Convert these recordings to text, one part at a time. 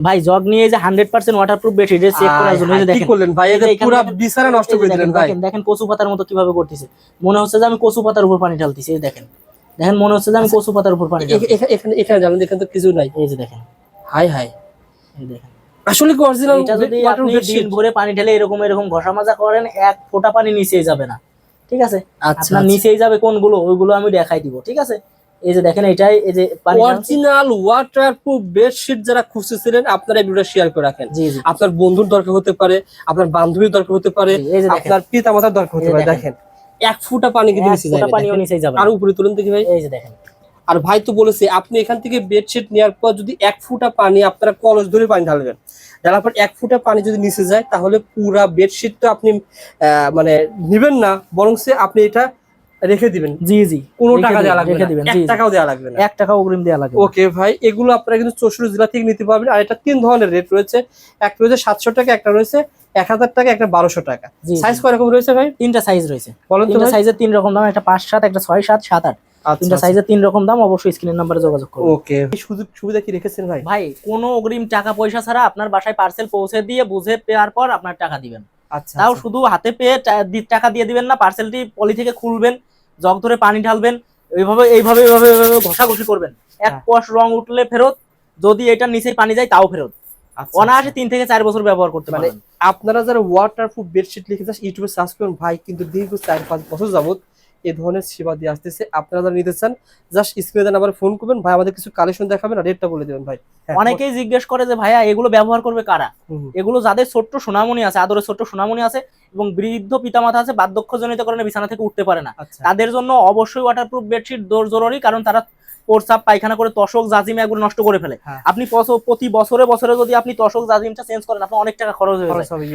ভাই জগ নিয়ে যে হান্ড্রেড পার্সেন্ট ওয়াটারপ্রুফ চেক করার জন্য দেখেন। করলেন ভাই? এটা পুরো বিছানা নষ্ট করে দিলেন দেখেন, ভাই। দেখেন দেখেন কচু পাতার মতো কীভাবে করতেছে। মনে হচ্ছে যে আমি কচু পাতার উপর পানি ঢালতেছি এই দেখেন। দেখেন মনে হচ্ছে যে আমি কচু পাতার উপর পানি এখানে এখানে যাবেন দেখেন তো কিছু নাই। এই যে দেখেন। হাই হাই এই দেখেন। আসলে কি অরিজিনাল এটা যদি আপনি দিন ভরে পানি ঢেলে এরকম এরকম ঘষা মাজা করেন এক ফোঁটা পানি নিচেই যাবে না। ঠিক আছে? আচ্ছা আপনার নিচেই যাবে কোনগুলো ওইগুলো আমি দেখাই দিব ঠিক আছে? এই যে দেখেন এটাই এই যে অরিজিনাল ওয়াটারপ্রুফ বেডশিট যারা খুঁজতেছিলেন আপনারা এই ভিডিওটা শেয়ার করে রাখেন। আপনার বন্ধুর দরকার হতে পারে আপনার বান্ধবীর দরকার হতে পারে আপনার পিতা মাতার দরকার হতে পারে। দেখেন। এক ফুটা পানি কিন্তু নিচে যায় পানিও নিচেই যাবে। আর উপরে তুলুন দেখি ভাই। এই যে দেখেন। আর ভাই তো বলেছে আপনি এখান থেকে বেডশিট নেওয়ার পর যদি এক ফুটা পানি আপনারা কলস ধরে পানি ঢালবেন। ঢালার পর এক ফুটা পানি যদি নিচে যায় তাহলে পুরা বেডশিট তো আপনি আহ, মানে নিবেন না বরং সে আপনি এটা রেখে দিবেন? জি জি। কোনো টাকা দেওয়া লাগবে রেখে দিবেন। জি। টাকাও দেওয়া লাগবে না। এক টাকা অগ্রিম দেওয়া লাগবে ওকে ভাই এগুলো আপনারা কিন্তু চৌষট্টি জেলা থেকে নিতে পারবেন। আর এটা তিন ধরনের রেট রয়েছে। একটা রয়েছে সাতশো টাকা একটা রয়েছে এক হাজার টাকা একটা বারোশো টাকা। সাইজ কয় রকম রয়েছে ভাই? তিনটা সাইজ রয়েছে। বলেন তিনটা সাইজের তিন রকম দাম একটা পাঁচ সাত একটা ছয় সাত সাত আট। আচ্ছা তিনটা সাইজের তিন রকম দাম অবশ্যই স্ক্রিনের নাম্বারে যোগাযোগ করুন। ওকে। সুযোগ সুবিধা কি রেখেছেন ভাই? ভাই কোনো অগ্রিম টাকা পয়সা ছাড়া আপনার বাসায় পার্সেল পৌঁছে দিয়ে বুঝে পেয়ার পর আপনার টাকা দিবেন। আচ্ছা তাও আচ্ছা। শুধু হাতে পেয়ে টাকা দিয়ে দিবেন না পার্সেলটি পলি থেকে খুলবেন জগ ধরে পানি ঢালবেন এইভাবে এইভাবে এইভাবে এইভাবে ঘষাঘষি করবেন। এক কোয়াশ কষ রং উঠলে ফেরত যদি এটা নিচে পানি যায় তাও ফেরত। আচ্ছা, অনায়াসে তিন থেকে চার বছর ব্যবহার করতে পারে আপনারা যারা ওয়াটারপ্রুফ বেডশিট লিখে ইউটিউবে সার্চ করুন ভাই কিন্তু দীর্ঘ চার পাঁচ বছর যাবত এই ধরনের সেবা দিয়ে আসতেছে। আপনারা যারা নিতে চান জাস্ট স্ক্রিনে দেন আবার ফোন করবেন। ভাই আমাদের কিছু কালেকশন দেখাবেন আর রেটটা বলে দেবেন ভাই। হ্যাঁ, অনেকেই জিজ্ঞেস করে যে ভাইয়া এগুলো ব্যবহার করবে কারা। এগুলো যাদের ছোট্ট সোনামণি আছে আদরের ছোট্ট সোনামণি আছে এবং বৃদ্ধ পিতামাতা আছে বার্ধক্যজনিত কারণে বিছানা থেকে উঠতে পারে না। আচ্ছা। তাদের জন্য অবশ্যই ওয়াটারপ্রুফ বেডশিট জরুরি কারণ তারা প্রস্রাব পায়খানা করে তশক জাজিম এগুলো নষ্ট করে ফেলে। হ্যাঁ। আপনি প্রতি বছরে বছরে যদি আপনি তশক জাজিমটা চেঞ্জ করেন আপনার অনেক টাকা খরচ হয়ে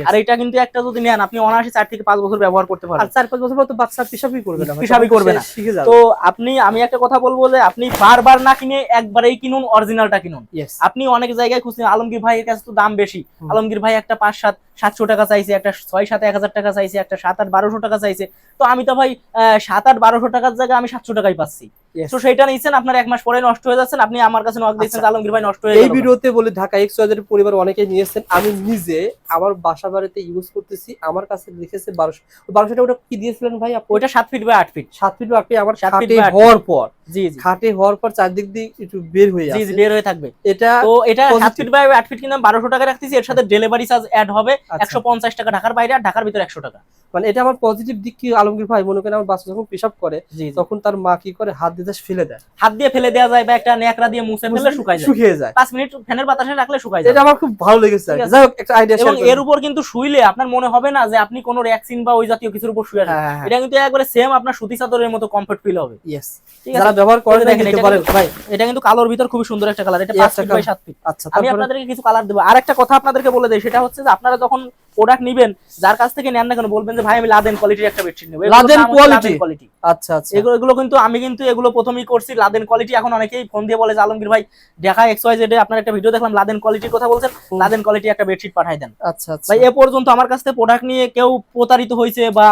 আর এটা কিন্তু একটা যদি নেন আপনি অনায়াসে চার থেকে পাঁচ বছর ব্যবহার করতে আর পারেন চার পাঁচ বছর পর তো বাচ্চা পিসাবই করবে না ভাই। পিশাবই করবে না। তো আপনি আমি একটা কথা বলব যে আপনি বারবার না কিনে একবারেই কিনুন অরিজিনালটা কিনুন। আপনি অনেক জায়গায় খুঁজছেন আলমগীর ভাইয়ের কাছে তো দাম বেশি। আলমগীর ভাই একটা পাঁচ সাত সাতশো টাকা চাইছে একটা ছয় সাত এক হাজার টাকা চাইছে একটা সাত আট বারোশো টাকা চাইছে। তো আমি তো ভাই আহ, সাত আট বারোশো টাকার জায়গায় আমি সাতশো টাকাই পাচ্ছি. তো সেইটা নিচ্ছেন আপনার এক মাস পরে নষ্ট হয়ে যাচ্ছেন আপনি আমার কাছে নক দিচ্ছেন আচ্ছা। আলমগীর ভাই নষ্ট হয়ে এই ভিডিওতে বলে ঢাকা এক্স ওয়াইজের পরিবার অনেকে নিয়েছেন। আমি নিজে আমার বাসা বাড়িতে ইউজ করতেছি আমার কাছে লিখেছে বারোশো বারোশোটা ওটা কি দিয়েছিলেন ভাই ওইটা সাত ফিট বাই আট ফিট সাত ফিট আপনি আমার সাত feet খাটে হওয়ার পর। জি জি। খাটে হওয়ার পর চারদিক দিয়ে একটু বের হয়ে জি জি বের হয়ে থাকবে। এটা তো এটা সাত ফিট বাই আট ফিট কিন্তু বারোশো টাকা রাখতেছি এর সাথে ডেলিভারি চার্জ অ্যাড হবে আচ্ছা। একশো পঞ্চাশ টাকা ঢাকার বাইরে আর ঢাকার ভিতরে একশো টাকা। মানে এটা আমার পজিটিভ দিক কি আলমগীর ভাই? মনে করেন আমার বাচ্চা যখন পেশাব করে তখন তার মা কি করে হাত দিয়ে just ফেলে দেয়। হাত দিয়ে ফেলে দেওয়া যায় বা একটা ন্যাকড়া দিয়ে মুছে ফেলে শুকায় যায়। শুকিয়ে যায়। পাঁচ মিনিট ফ্যানের বাতাসে রাখলে শুকায় যায়। এটা আমার খুব ভালো লেগেছে। যাই হোক একটা আইডিয়া এবং এর উপর কিন্তু শুইলে আপনার মনে হবে না যে আপনি কোনো র্যাক্সিন বা ওই জাতীয় কিছুর উপর শুয়ে আছেন। হ্যাঁ হ্যাঁ এটা কিন্তু একবারে সেম আপনার সুতি চাদরের মতো কমফর্ট ফিল হবে। ইয়েস যারা ব্যবহার যে দেখেন, এটা পারেন। ভাই। এটা কিন্তু কালোর ভিতর খুবই সুন্দর একটা কালার এটা এই পাঁচ একটা ফিট বাই colour। সাত ফিট আচ্ছা আমি আপনাদেরকে কিছু কালার দেবো। আর একটা কথা আপনাদেরকে বলে দেই সেটা হচ্ছে যে আপনারা যখন প্রোডাক্ট নিবেন যার কাছ থেকে নেন না কেন বলবেন যে ভাই আমি লাদেন কোয়ালিটির একটা বেডশিট নেব। লাদেন কোয়ালিটি আচ্ছা আচ্ছা। এগুলো এগুলো কিন্তু আমি কিন্তু এগুলো প্রথমেই করছি লাদেন কোয়ালিটি এখন অনেকেই ফোন দিয়ে বলে যে আলমগীর ভাই দেখা এক্স ওয়াই জেডে আপনার একটা ভিডিও দেখলাম লাদেন কোয়ালিটির কথা বলছেন। লাদেন কোয়ালিটি একটা বেডশিট পাঠাই দেন। আচ্ছা আচ্ছা। ভাই এ পর্যন্ত আমার কাছ থেকে প্রোডাক্ট নিয়ে কেউ প্রতারিত হয়েছে বা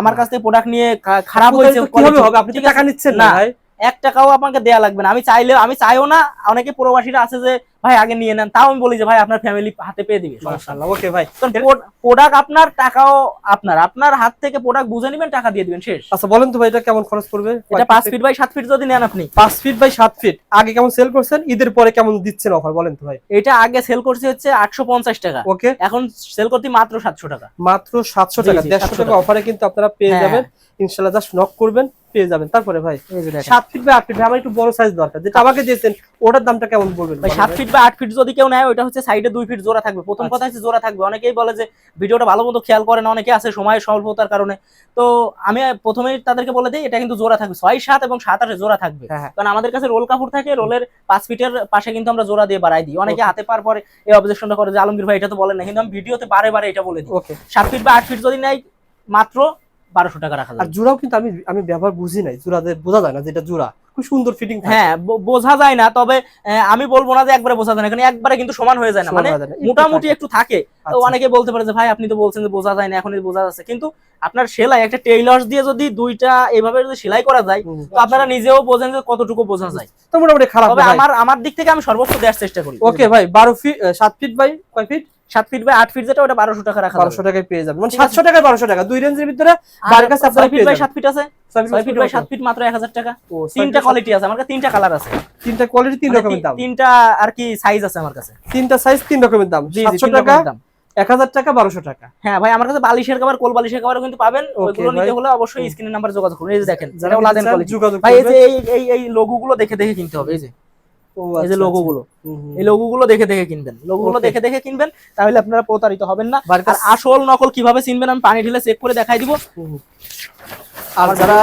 আমার কাছ থেকে প্রোডাক্ট নিয়ে খারাপ হয়েছে হবে? আপনি টাকা নিচ্ছেন না না। ভাই। এক টাকাও আপনাকে দেয়া লাগবে না। আমি চাইলে আমি চাইও না অনেকে প্রবাসীরা আছে যে ভাই আগে নিয়ে নেন। তাও আমি বলি যে ভাই আপনার ফ্যামিলি হাতে পেয়ে দিবে ওকে ভাই। প্রোডাক্ট আপনার টাকাও আপনার। আপনার হাত থেকে প্রোডাক্ট বুঝে নেবেন টাকা দিয়ে দিবেন শেষ। আচ্ছা বলেন তো ভাই এটা কেমন খরচ করবে এটা পাঁচ ফিট বাই সাত ফিট যদি নেন আপনি। পাঁচ ফিট বাই সাত ফিট আগে কেমন সেল করছেন? ঈদের পরে কেমন দিচ্ছেন অফার বলেন তো ভাই। এটা আগে সেল করছে হচ্ছে আটশো পঞ্চাশ টাকা। ওকে এখন সেল করতে মাত্র সাতশো টাকা। মাত্র সাতশো জি, টাকা। জি, দেড়শো টাকা টাকা। অফারে কিন্তু আপনারা পেয়ে হ্যাঁ, যাবেন। ইনশাল্লাহ জাস্ট নক করবেন। পেয়ে যাবেন। তারপরে ভাই। সাত ফিট বা আট ফিট আমার একটু বড় সাইজ দরকার। যেটা আমাকে দিয়েছেন ওটার দামটা কেমন বলবেন? ভাই সাত ফিট বা আট ফিট যদি কেউ নেয় ওইটা হচ্ছে সাইডে দুই ফিট জোড়া থাকবে। প্রথম আচ্ছা। কথা হচ্ছে জোড়া থাকবে। অনেকেই বলে যে ভিডিওটা ভালো মতো খেয়াল করে না অনেকে আছে সময়ের স্বল্পতার কারণে। তো আমি প্রথমেই তাদেরকে বলে দিই এটা কিন্তু জোড়া থাকবে। ছয় সাত এবং সাত আটে জোড়া থাকবে। হ্যাঁ হ্যাঁ। কারণ আমাদের কাছে রোল কাপড় থাকে রোলের পাঁচ ফিটের পাশে কিন্তু আমরা জোড়া দিয়ে বাড়াই দিই। অনেকে হাতে পার পরে এই অবজেকশনটা করে যে আলমগীর ভাই এটা তো বলেন না। কিন্তু আমি ভিডিওতে বারে বারে এটা বলে দিই। সাত ফিট বা আট ফিট যদি নেয় মাত্র বারোশো টাকা রাখা আর জোড়াও কিন্তু আমি আমি ব্যবহার বুঝি নাই জোড়াতে বোঝা যায় না যেটা জোড়া। খুব সুন্দর ফিটিং হ্যাঁ বোঝা যায় না তবে আমি বলব না যে একবারে বোঝা যায় না এখানে একবারে কিন্তু সমান হয়ে যায় না। মানে মোটামুটি একটু থাকে। তো আচ্ছা। অনেকে বলতে পারে যে ভাই আপনি তো বলছেন যে বোঝা যায় না এখনই বোঝা যাচ্ছে। কিন্তু আপনার সেলাই একটা টেইলার্স দিয়ে যদি দুইটা এইভাবে যদি সেলাই করা যায় তো আপনারা নিজেও বোঝেন যে কতটুকু বোঝা যায়। তো মোটামুটি খারাপ আমার আমার দিক থেকে আমি সর্বোচ্চ দেওয়ার চেষ্টা করি। ওকে ভাই বারো ফিট সাত ফিট বাই কয় ফিট ফিট বাই ফিট যেটা ওটা টাকা রাখা টাকায় পেয়ে যাবেন। মানে টাকায় টাকা। দুই রেঞ্জের ভিতরে কাছে আপনারা ফিট বাই ফিট আছে। ফিট বাই ফিট মাত্র এক হাজার টাকা। তিনটা কোয়ালিটি আছে। আমার কাছে তিনটা কালার আছে। তিনটা কোয়ালিটি তিন মানে রকমের দাম। তিনটা আর কি সাইজ আছে আমার কাছে। তিনটা সাইজ তিন রকমের দাম। জি জি সাতশো তিন টাকা এক হাজার টাকা বারোশো টাকা। হ্যাঁ ভাই আমার কাছে বালিশের কভার কোল বালিশের কভারও কিন্তু পাবেন। ওইগুলো নিতে হলে অবশ্যই স্ক্রিনের নাম্বার যোগাযোগ করুন। এই যে দেখেন ভাই এই যে এই এই এই লোগো গুলো দেখে দেখে কিনতে হবে এই যে। এই যে আচ্ছা, লোগো আচ্ছা। গুলো হুম, হুম। এই লোগো গুলো দেখে দেখে কিনবেন লোগো গুলো দেখে দেখে কিনবেন তাহলে আপনারা প্রতারিত হবেন না আর আসল নকল কীভাবে চিনবেন আমি পানি ঢেলে চেক করে দেখাই দিব। আর যারা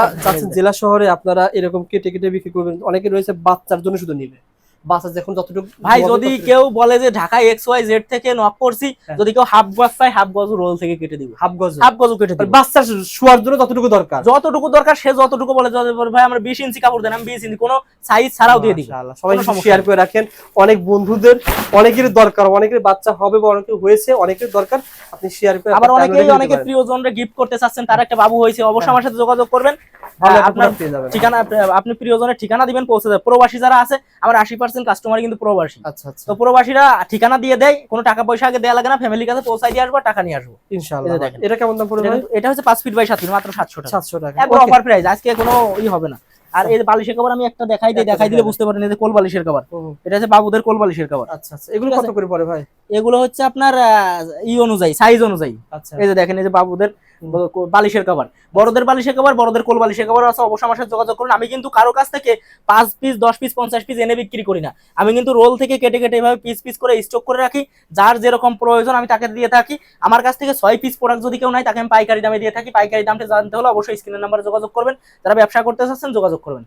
জেলা শহরে আপনারা এরকম কেটে কেটে বিক্রি করবেন অনেকে রয়েছে বাচ্চার জন্য শুধু নিবে বাচ্চা যখন যতটুকু ভাই যদি কেউ বলে যে ঢাকায় এক্স ওয়াই জেড থেকে নক করছি হ্যাঁ। যদি কেউ হাফ গজ চাই হাফ গজ রোল থেকে কেটে দিব। হাফ গজ হাফ গজও কেটে দিব। বাচ্চার শোয়ার জন্য ততটুকু দরকার। যতটুকু দরকার সে যতটুকু বলে ভাই আমরা বিশ ইঞ্চি কাপড় দেন আমি বিশ ইঞ্চি কোনো সাইজ ছাড়াও দিয়ে দিব। সবাই শেয়ার করে রাখেন। অনেক বন্ধুদের অনেকের দরকার অনেকের বাচ্চা হবে বা অনেকের হয়েছে অনেকের দরকার আপনি শেয়ার করে আবার অনেকেই অনেকে প্রিয়জনরা গিফট করতে চাচ্ছেন তার একটা বাবু হয়েছে অবশ্যই আমার সাথে যোগাযোগ করবেন। হ্যাঁ, ঠিকানা আপনি প্রিয়জনের ঠিকানা দিবেন পৌঁছে দেবে। প্রবাসী যারা আছে আমার আশি পার্সেন্ট কাস্টমার কিন্তু প্রবাসী। আচ্ছা আচ্ছা। তো প্রবাসীরা ঠিকানা দিয়ে দেয় কোনো টাকা পয়সা আগে দেওয়া লাগে না ফ্যামিলির কাছে পৌঁছাই দিয়ে আসব টাকা নিয়ে আসব। ইনশাআল্লাহ। এটা কেমন দাম পড়বে এটা হচ্ছে পাঁচ ফিট বাই সাত ফিট মাত্র সাতশো টাকা। সাতশো টাকা। অফার প্রাইস আজকে কোনো ই হবে না। আর এই বালিশের কভার আমি একটা দেখাই দিই দেখাই দিলে বুঝতে পারেন এই যে কোল বালিশের কভার। এটা হচ্ছে বাবুদের কোল বালিশের কভার আচ্ছা আচ্ছা। এগুলো কত করে পড়ে ভাই? এগুলো হচ্ছে আপনার ই অনুযায়ী সাইজ অনুযায়ী। আচ্ছা। এই যে দেখেন এই যে বাবুদের বালিশের কভার বড়দের বালিশের কভার বড়দের কোল বালিশের কভার আছে অবশ্যই আমার সাথে যোগাযোগ করুন। আমি কিন্তু কারও কাছ থেকে পাঁচ পিস দশ পিস পঞ্চাশ পিস এনে বিক্রি করি না। আমি কিন্তু রোল থেকে কেটে কেটে এভাবে পিস পিস করে স্টক করে রাখি। যার যেরকম প্রয়োজন আমি তাকে দিয়ে থাকি। আমার কাছ থেকে ছয় পিস প্রোডাক্ট যদি কেউ নাই তাকে আমি পাইকারি দামে দিয়ে থাকি। পাইকারি দামটা জানতে হলে অবশ্যই স্ক্রিনের নাম্বার যোগাযোগ করবেন। যারা ব্যবসা করতে চাচ্ছেন, যোগাযোগ করবেন।